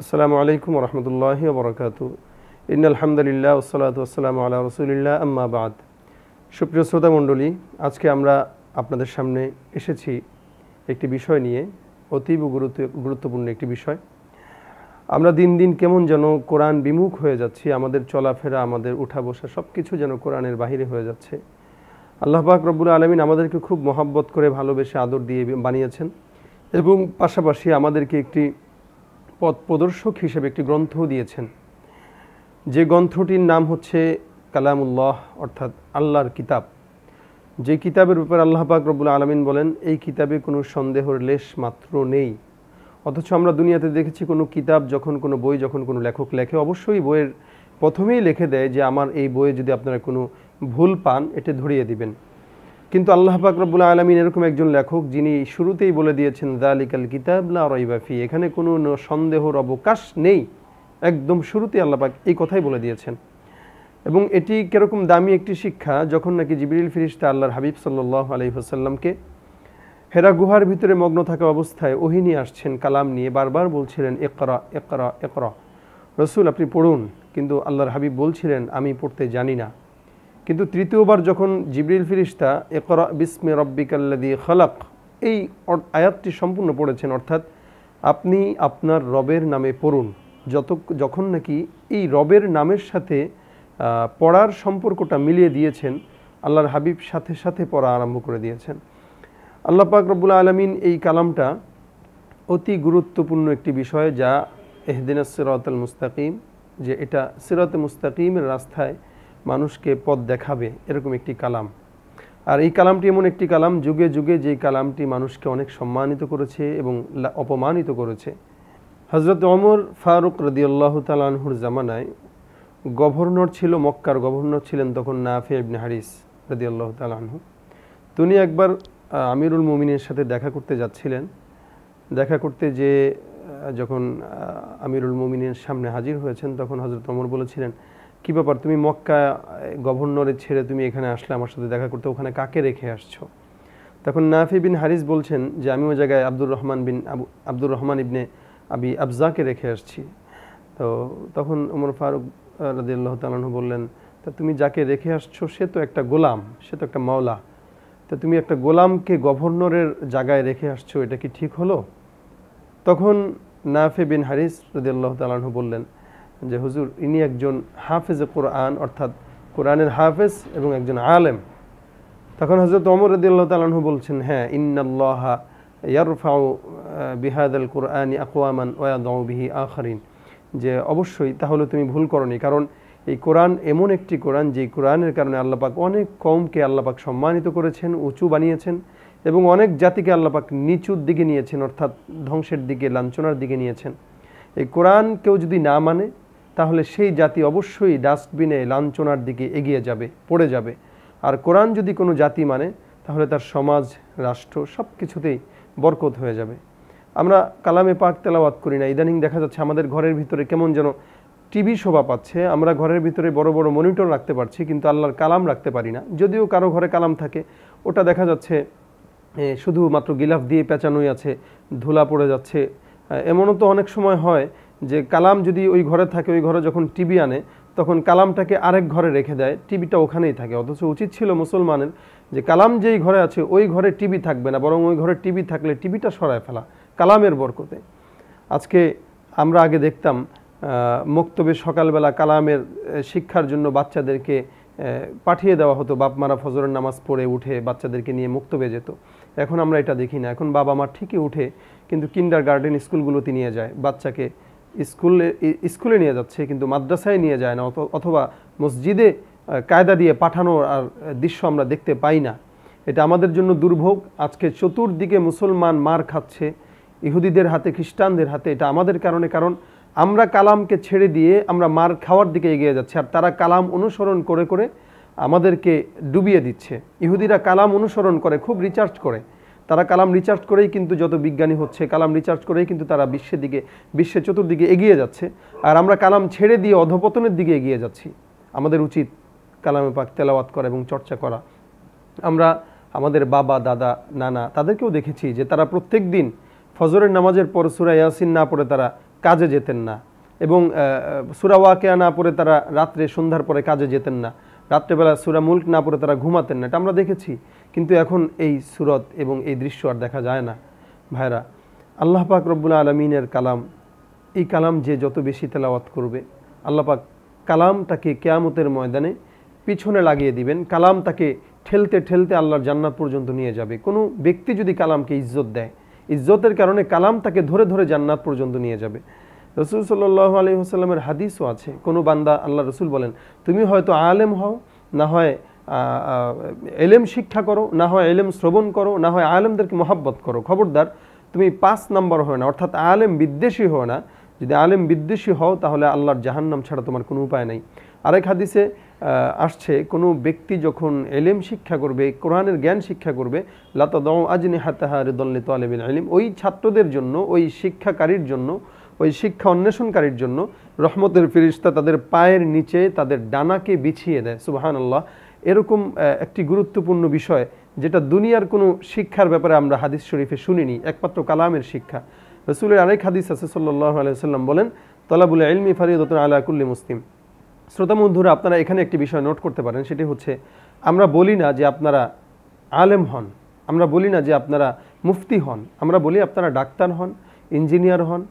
আসসালামু আলাইকুম রহমতুল্লাহ বরকাত ইন আলহামদুলিল্লাহ ওসালাত আসসালামু আল্লাহ রসুলিল্লাহ, আম্মা বাদ। সুপ্রিয় শ্রোতা মণ্ডলী, আজকে আমরা আপনাদের সামনে এসেছি একটি বিষয় নিয়ে, অতীব গুরুত্ব, গুরুত্বপূর্ণ একটি বিষয়। আমরা দিন দিন কেমন যেন কোরআন বিমুখ হয়ে যাচ্ছি, আমাদের চলাফেরা, আমাদের উঠা বসা সব কিছু যেন কোরআনের বাহিরে হয়ে যাচ্ছে। আল্লাহ পাক রব্বুল আলমিন আমাদেরকে খুব মহাব্বত করে ভালোবেসে আদর দিয়ে বানিয়েছেন। এবং পাশাপাশি আমাদেরকে একটি পথ প্রদর্শক হিসেবে একটি গ্রন্থ দিয়েছেন। যে গ্রন্থটির নাম হচ্ছে কালামুল্লাহ, অর্থাৎ আল্লাহর কিতাব। যে কিতাবের ব্যাপারে আল্লাহ পাক রব্বুল আলমিন বলেন, এই কিতাবে কোনো সন্দেহর লেশ মাত্র নেই। অথচ আমরা দুনিয়াতে দেখেছি কোনো কিতাব যখন কোনো বই যখন কোনো লেখক লেখে, অবশ্যই বইয়ের প্রথমেই লিখে দেয় যে, আমার এই বইয়ে যদি আপনারা কোনো ভুল পান, এটা ধরিয়ে দিবেন। কিন্তু আল্লাহ রব্বুল আলমিন এরকম একজন লেখক যিনি শুরুতেই বলে দিয়েছেন দালিকাল কিতাব লা রইবাফি এখানে কোনো সন্দেহর অবকাশ নেই। একদম শুরুতেই আল্লাহ পাক এই কথাই বলে দিয়েছেন। এবং এটি কীরকম দামি একটি শিক্ষা, যখন নাকি জিবরিল ফিরিস্তা আল্লাহর হাবিব সাল্লাহ আলহিহাসাল্লামকে হেরা গুহার ভিতরে মগ্ন থাকা অবস্থায় ওহিনী আসছেন, কালাম নিয়ে বারবার বলছিলেন একরা একরা একরা রসুল, আপনি পড়ুন। কিন্তু আল্লাহর হাবিব বলছিলেন, আমি পড়তে জানি না। কিন্তু তৃতীয়বার যখন জিবরিল ফিরিস্তা একরা বিসমে রব্বিকাল্লাদি খলাক এই আয়াতটি সম্পূর্ণ পড়েছেন, অর্থাৎ আপনি আপনার রবের নামে পড়ুন। যত, যখন নাকি এই রবের নামের সাথে পড়ার সম্পর্কটা মিলিয়ে দিয়েছেন, আল্লাহর হাবিব সাথে সাথে পড়া আরম্ভ করে দিয়েছেন। আল্লাহ পাক রব্বুল আলমিন এই কালামটা অতি গুরুত্বপূর্ণ একটি বিষয় যা এহদিন সিরাতুল মুস্তাকিম, যে এটা সিরাত মুস্তাকিমের রাস্তায় মানুষকে পথ দেখাবে, এরকম একটি কালাম। আর এই কালামটি এমন একটি কালাম, যুগে যুগে যেই কালামটি মানুষকে অনেক সম্মানিত করেছে এবং অপমানিত করেছে। হজরত ওমর ফারুক রদিয়াল্লাহ তালানহুর জামানায় গভর্নর ছিল, মক্কার গভর্নর ছিলেন তখন নাফে ইবনে হারিস রদিয়াল্লাহ তালানহু তিনি একবার আমিরুল মুমিনের সাথে দেখা করতে যাচ্ছিলেন। দেখা করতে যে যখন আমিরুল মুমিনের সামনে হাজির হয়েছেন, তখন হজরত অমর বলেছিলেন কি ব্যাপার? তুমি মক্কা আহ, গভর্নরের ছেড়ে তুমি এখানে আসলে আমার সাথে দেখা করতে ওখানে কাকে রেখে আসছো? তখন নাফি বিন হারিস বলছেন যে আমি ওই জায়গায় আব্দুর রহমান বিন আবু আব্দুর রহমান ইবনে আবি আফজাকে রেখে আসছি। তো তখন ওমর ফারুক রাদিয়াল্লাহ তালাহু বললেন তা তুমি যাকে রেখে আসছো সে তো একটা গোলাম সে তো একটা মাওলা। তা তুমি একটা গোলামকে গভর্নরের জায়গায় রেখে আসছো এটা কি ঠিক হলো? তখন নাফে বিন হারিস রদিয়াল্লাহ তালাহু বললেন যে হুজুর, ইনি একজন হাফেজ কোরআন, অর্থাৎ কোরআনের হাফেজ এবং একজন আলেম। তখন হজরত অমর রদিয়াল্লাহ তালাহু বলছেন হ্যাঁ ইন্নাল্লাহা ইয়ারফাউ বিহাদ আল কোরআন আকওয়ামান ওয়াদাউ বিহি আখারিন। যে অবশ্যই, তাহলে তুমি ভুল করনি, কারণ এই কোরআন এমন একটি কোরআন যে কোরআনের কারণে আল্লাপাক অনেক কমকে আল্লাপাক সম্মানিত করেছেন, উঁচু বানিয়েছেন এবং অনেক জাতিকে আল্লাপাক নিচুর দিকে নিয়েছেন, অর্থাৎ ধ্বংসের দিকে, লাঞ্ছনার দিকে নিয়েছেন। এই কোরআন কেউ যদি না মানে তাহলে সেই জাতি অবশ্যই ডাস্টবিনে লাঞ্ছনার দিকে এগিয়ে যাবে, পড়ে যাবে। আর কোরআন যদি কোনো জাতি মানে তাহলে তার সমাজ, রাষ্ট্র সব কিছুতেই বরকত হয়ে যাবে। আমরা কালামে পাক তেলাওয়াত করি না। ইদানিং দেখা যাচ্ছে আমাদের ঘরের ভিতরে কেমন যেন টিভি শোভা পাচ্ছে। আমরা ঘরের ভিতরে বড় বড় মনিটর রাখতে পারছি, কিন্তু আল্লাহর কালাম রাখতে পারি না। যদিও কারও ঘরে কালাম থাকে, ওটা দেখা যাচ্ছে শুধুমাত্র গিলাফ দিয়ে পেঁচানোই আছে, ধুলা পড়ে যাচ্ছে। এমনও তো অনেক সময় হয় যে কালাম যদি ওই ঘরে থাকে, ওই ঘরে যখন টিভি আনে, তখন কালামটাকে আরেক ঘরে রেখে দেয়, টিভিটা ওখানেই থাকে। অথচ উচিত ছিল মুসলমানের যে কালাম যেই ঘরে আছে, ওই ঘরে টিভি থাকবে না, বরং ওই ঘরে টিভি থাকলে টিভিটা সরায় ফেলা, কালামের বরকতে। আজকে আমরা আগে দেখতাম মক্তবে সকালবেলা কালামের শিক্ষার জন্য বাচ্চাদেরকে পাঠিয়ে দেওয়া হতো। বাপ মারা ফজরের নামাজ পড়ে উঠে বাচ্চাদেরকে নিয়ে মুক্তবে যেত। এখন আমরা এটা দেখি না। এখন বাবা মা ঠিকই উঠে কিন্তু কিন্ডার গার্ডেন স্কুলগুলোতে নিয়ে যায় বাচ্চাকে স্কুলে স্কুলে নিয়ে যাচ্ছে, কিন্তু মাদ্রাসায় নিয়ে যায় না অথবা মসজিদে কায়দা দিয়ে পাঠানোর আর দৃশ্য আমরা দেখতে পাই না। এটা আমাদের জন্য দুর্ভোগ। আজকে চতুর্দিকে মুসলমান মার খাচ্ছে, ইহুদিদের হাতে, খ্রিস্টানদের হাতে, এটা আমাদের কারণে। কারণ আমরা কালামকে ছেড়ে দিয়ে আমরা মার খাওয়ার দিকে এগিয়ে যাচ্ছি, আর তারা কালাম অনুসরণ করে করে আমাদেরকে ডুবিয়ে দিচ্ছে। ইহুদিরা কালাম অনুসরণ করে, খুব রিচার্জ করে। তারা কালাম রিচার্জ করেই কিন্তু যত বিজ্ঞানী হচ্ছে, কালাম রিচার্জ করেই কিন্তু তারা বিশ্বের দিকে, বিশ্বের চতুর্দিকে এগিয়ে যাচ্ছে। আর আমরা কালাম ছেড়ে দিয়ে অধপতনের দিকে এগিয়ে যাচ্ছি। আমাদের উচিত কালামে পাক তেলাওয়াত করা এবং চর্চা করা। আমরা আমাদের বাবা, দাদা, নানা তাদেরকেও দেখেছি যে তারা প্রত্যেক দিন ফজরের নামাজের পর সুরা ইয়াসিন না পড়ে তারা কাজে যেতেন না এবং সুরা ওয়াকেয়া না পড়ে তারা রাত্রে সন্ধ্যার পরে কাজে যেতেন না। রাত্রেবেলা সুরা মুল্ক না পড়ে তারা ঘুমাতেন না। এটা আমরা দেখেছি। কিন্তু এখন এই সুরত এবং এই দৃশ্য আর দেখা যায় না। ভাইরা, আল্লাহ পাক রব্বুল আলমিনের কালাম, এই কালাম যে যত বেশি তেলাওয়াত করবে, আল্লাহ পাক কালামটাকে কেয়ামতের ময়দানে পিছনে লাগিয়ে দিবেন। কালাম তাকে ঠেলতে ঠেলতে আল্লাহর জান্নাত পর্যন্ত নিয়ে যাবে। কোনো ব্যক্তি যদি কালামকে ইজ্জত দেয়, ইজ্জতের কারণে কালাম তাকে ধরে ধরে জান্নাত পর্যন্ত নিয়ে যাবে। রসুল সাল্লাহ আলী হাসাল্লামের হাদিসও আছে। কোনো বান্দা আল্লাহ রসুল বলেন, তুমি হয়তো আলেম হও, না হয় এলেম শিক্ষা করো, না হয় এলেম শ্রবণ করো, না হয় আলেমদেরকে মহাব্বত করো। খবরদার, তুমি পাঁচ নম্বর হয় না অর্থাৎ আলেম বিদ্বেষী হয় না। যদি আলেম বিদ্বেষী হও, তাহলে আল্লাহর জাহান্নাম ছাড়া তোমার কোনো উপায় নেই। আরেক হাদিসে আসছে, কোনো ব্যক্তি যখন এলেম শিক্ষা করবে, কোরআনের জ্ঞান শিক্ষা করবে লাতা দৌ আজনি হাতাহার দল্লে তোয়ালেবিন আলিম ওই ছাত্রদের জন্য, ওই শিক্ষাকারীর জন্য, ওই শিক্ষা অন্বেষণকারীর জন্য, রহমতের ফিরিস্তা তাদের পায়ের নিচে তাদের ডানাকে বিছিয়ে দেয় সুবাহান আল্লাহ এরকম একটি গুরুত্বপূর্ণ বিষয় যেটা দুনিয়ার কোনো শিক্ষার ব্যাপারে আমরা হাদিস শরীফে শুনিনি, একমাত্র কালামের শিক্ষা। রসুলের আরেক হাদিস আছে সাল্লাহ আলাইসাল্লাম বলেন, তলাবুল ইলমি ফারিদতুন আলা কুল্লি মুসলিম। শ্রোতা বন্ধুরা, আপনারা এখানে একটি বিষয় নোট করতে পারেন, সেটি হচ্ছে, আমরা বলি না যে আপনারা আলেম হন, আমরা বলি না যে আপনারা মুফতি হন, আমরা বলি আপনারা ডাক্তার হন, ইঞ্জিনিয়ার হন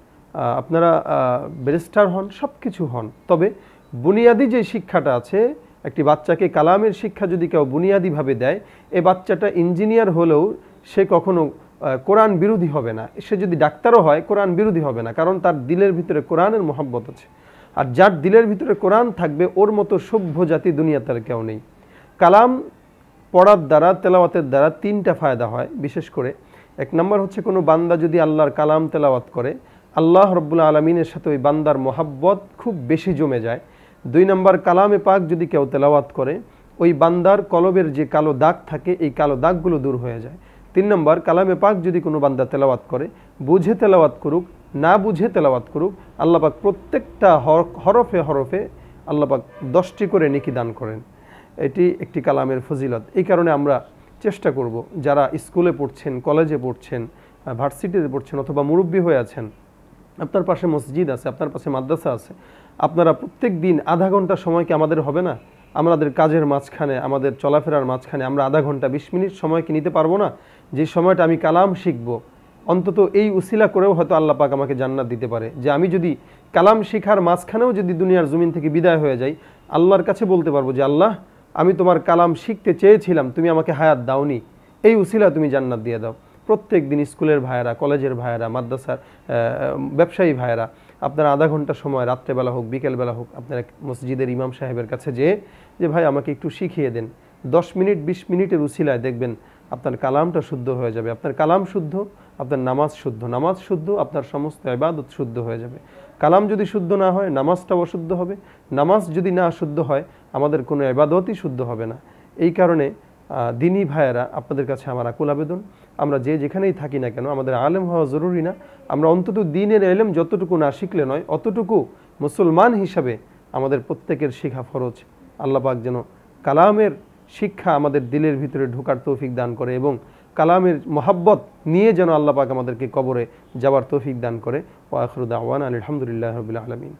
আপনারা ব্যারিস্টার হন সব কিছু হন। তবে বুনিয়াদি যে শিক্ষাটা আছে একটি বাচ্চাকে কালামের শিক্ষা যদি কেউ বুনিয়াদিভাবে দেয়, এ বাচ্চাটা ইঞ্জিনিয়ার হলেও সে কখনো কোরআন বিরোধী হবে না। সে যদি ডাক্তারও হয়, কোরআন বিরোধী হবে না, কারণ তার দিলের ভিতরে কোরআনের মহাব্বত আছে। আর যার দিলের ভিতরে কোরআন থাকবে, ওর মতো সভ্য জাতি দুনিয়াতে আর কেউ নেই। কালাম পড়ার দ্বারা, তেলাওয়াতের দ্বারা তিনটা ফায়দা হয়, বিশেষ করে। এক নম্বর হচ্ছে কোনো বান্দা যদি আল্লাহর কালাম তেলাওয়াত করে, আল্লাহ রব্বুল্লা আলমিনের সাথে ওই বান্দার মোহাব্বত খুব বেশি জমে যায়। দুই নম্বর কালামে পাক যদি কেউ তেলাওয়াত করে, ওই বান্দার কলবের যে কালো দাগ থাকে, এই কালো দাগগুলো দূর হয়ে যায়। তিন নম্বর কালামে পাক যদি কোনো বান্দা তেলাওয়াত করে, বুঝে তেলাওয়াত করুক, না বুঝে তেলাওয়াত করুক আল্লাপাক প্রত্যেকটা হরফে হরফে আল্লাপাক দশটি করে নেকি দান করেন। এটি একটি কালামের ফজিলত। এই কারণে আমরা চেষ্টা করব, যারা স্কুলে পড়ছেন, কলেজে পড়ছেন ভার্সিটিতে পড়ছেন অথবা মুরব্বী হয়ে আছেন আপনার পাশে মসজিদ আছে, আপনার পাশে মাদ্রাসা আছে, আপনারা প্রত্যেক দিন আধা ঘণ্টা সময় কি আমাদের হবে না? আমাদের কাজের মাঝখানে, আমাদের চলাফেরার মাঝখানে আমরা আধা ঘণ্টা, বিশ মিনিট সময় কি নিতে পারব না? যে সময়টা আমি কালাম শিখব, অন্তত এই উসিলা করেও হয়তো আল্লাহ পাক আমাকে জান্নাত দিতে পারে। যে আমি যদি কালাম শিখার মাঝখানেও যদি দুনিয়ার জমিন থেকে বিদায় হয়ে যাই, আল্লাহর কাছে বলতে পারব যে, আল্লাহ, আমি তোমার কালাম শিখতে চেয়েছিলাম, তুমি আমাকে হায়াত দাওনি। এই উসিলা তুমি জান্নাত দিয়ে দাও। প্রত্যেক দিন স্কুলের ভাইয়েরা, কলেজের ভাইয়েরা, মাদ্রাসার ব্যবসায়ী ভাইয়েরা, আপনার আধা ঘণ্টা সময়, রাত্রেবেলা হোক, বিকেলবেলা হোক, আপনার মসজিদের ইমাম সাহেবের কাছে যেয়ে, যে ভাই আমাকে একটু শিখিয়ে দেন। দশ মিনিট, বিশ মিনিটের উসিলায় দেখবেন আপনার কালামটা শুদ্ধ হয়ে যাবে। আপনার কালাম শুদ্ধ, আপনার নামাজ শুদ্ধ। নামাজ শুদ্ধ, আপনার সমস্ত এবাদত শুদ্ধ হয়ে যাবে। কালাম যদি শুদ্ধ না হয়, নামাজটাও অশুদ্ধ হবে। নামাজ যদি না শুদ্ধ হয়, আমাদের কোনো এবাদতই শুদ্ধ হবে না। এই কারণে দিনী ভাইয়েরা আপনাদের কাছে আমার আকুল আবেদন। আমরা যে যেখানেই থাকি না কেন, আমাদের আলেম হওয়া জরুরি না। আমরা অন্তত দিনের এলেম যতটুকু না শিখলে নয়, অতটুকু মুসলমান হিসাবে আমাদের প্রত্যেকের শিখা ফরজ। আল্লাপাক যেন কালামের শিক্ষা আমাদের দিলের ভিতরে ঢোকার তৌফিক দান করে এবং কালামের মহাব্বত নিয়ে যেন আল্লাপাক আমাদেরকে কবরে যাওয়ার তৌফিক দান করে। ও আখরুদ্দাওয়ান আলহামদুলিল্লাহ রবিল আলমিন।